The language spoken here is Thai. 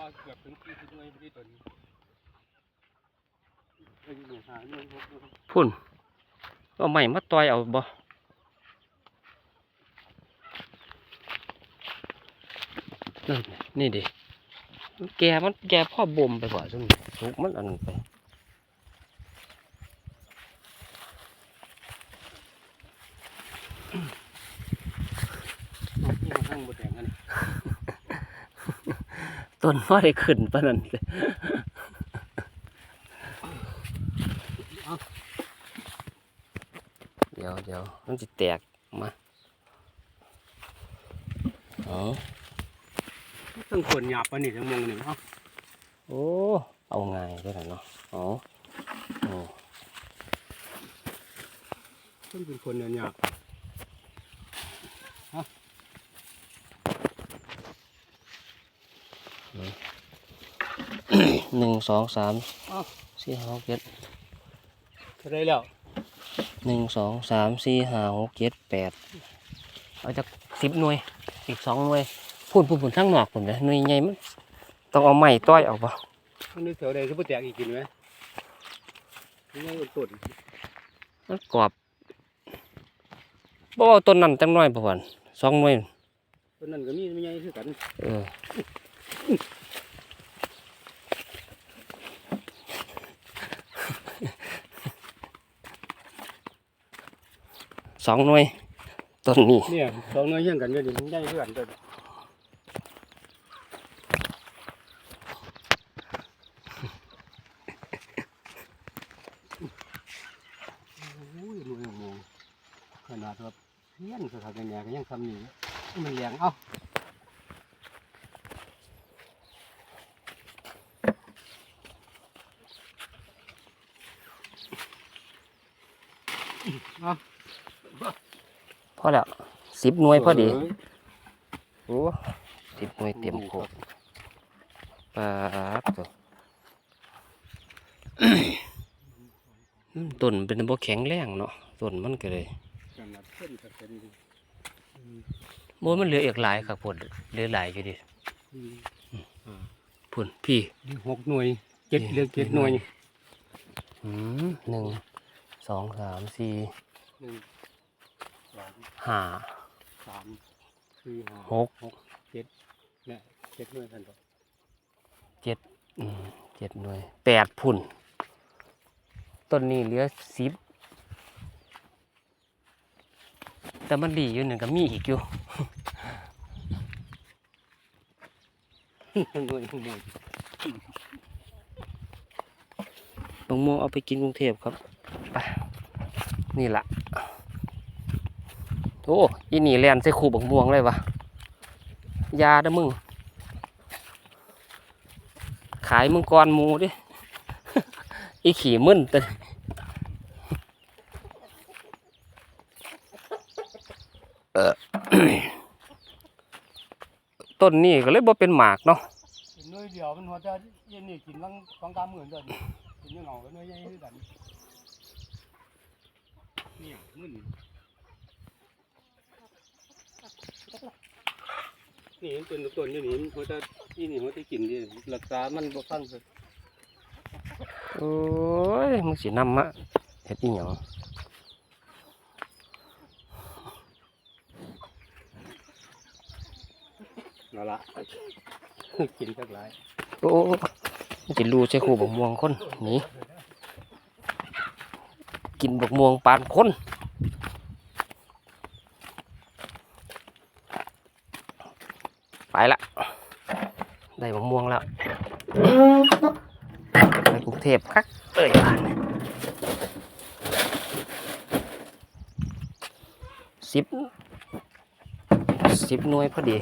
ว่าเกือบถึงสี่สิบหน่วยพอดีตัวนี้พุ่นเอาใหม่มาต่อยเอาบ่นี่ดิแกมันแกพ่อบ่มไปกว่าซุมสุกมันอันนั้นไปนี่มาข้างบนแดงกัน ต้นว่าได้ขึ้นปานนั้นเลยเดี๋ยวเดี๋ยวมันจะแตกมาอ๋อตั้งคนหยาบปานนี่ทั้งมงนี่เอ้าโอ้เอาง่ายได้แล้วเนาะอ๋อโอ้ต้นเป็นคนเนี่ยหยาบ หนึ่งสองสามเอ้าสี่ห้าหกเจ็ดเท่าไรแล้วหนึ่งสองสามสี่ห้าหกเจ็ดแปดเอาจากสิบหน่วยอีกสองหน่วยพูดพูดพูดทั้งนอกผมเลยหน่วยใหญ่มันต้องเอาไม้ต้อยออกปะมันนึกแถวใดที่พ่แตกอีกกินไหมนี่ยังต้นมันกรอบบ่เอาต้นนั้นจังน้อยประวันสองหน่วยต้นนั้นก็มีไม่ใหญ่คือกันเออ สองหน่วยต้นนี้เนี่ยสองหน้อยเฮี้ยงกันก็ดีมันใหญ่คือนต้นโอ้ยหน่วขนาดว่าเฮี้ยนสถานการณ์ก็ยังทำนี่มันแรงเอ้า พอแล้วสิบหน่วยพอดีเยโอ้สิบหน่วยเต็มโคกปาดตัวต้นเป็นบ่แข็งแรงเนาะต้นมันก็เลยขนาดเส้นกับเป็นอืมโมมันเหลืออีกหลายครับพุ่นเหลือหลายอยู่ดิอืมพุ่นพี่หกหน่วยเจ็ดเหลือเจ็ดหน่วยอืมหนึ่งสองสามสี่หนึ่งสอง ห้าสามสี่ห้าหกหกเจ็ดเนี่ยเจ็ดหน่วยท่านบอกอืมเจ็ดหน่วยแปดพุ่น ต้นนี้เหลือสิบแต่มันดีอยู่หนึ่งก็มีอีกอยู่ หน่วยหน่วยบางม่วงเอาไปกินกรุงเทพครับ ไป นี่ละโอ้อีนี่แลนใส่คูบักม่วงเลยวะยาเด้อมึง ขายมึงกรหมูดิ อีขี่มึนแต่ต้นนี้ก็เลยบ่เป็นหมากเนาะเป็นหน่วยเดียวมันหัวจะเย็นนี่กินบางสองกามหมื่นเดือนกินยังเอาก็น่วยใหญ่คือกันเนี่ยมึน นี่มันเป็นต้นอยู่นี่มันหัวจะนี่นี่หัวจะกินดิรักษามันบ่ฟังเลยโอ้ยมึงสินำมาเฮ็ดอีหยังนั่นละกินสักหลายโอ้มันสิรู้ใช่ครูบักม่วงคนหนี่กินบักม่วงปานคนไป ละได้มะม่วงแล้วไปกรุงเทพครับเอ้ยบ้านสิบสิบหน่วยพอดี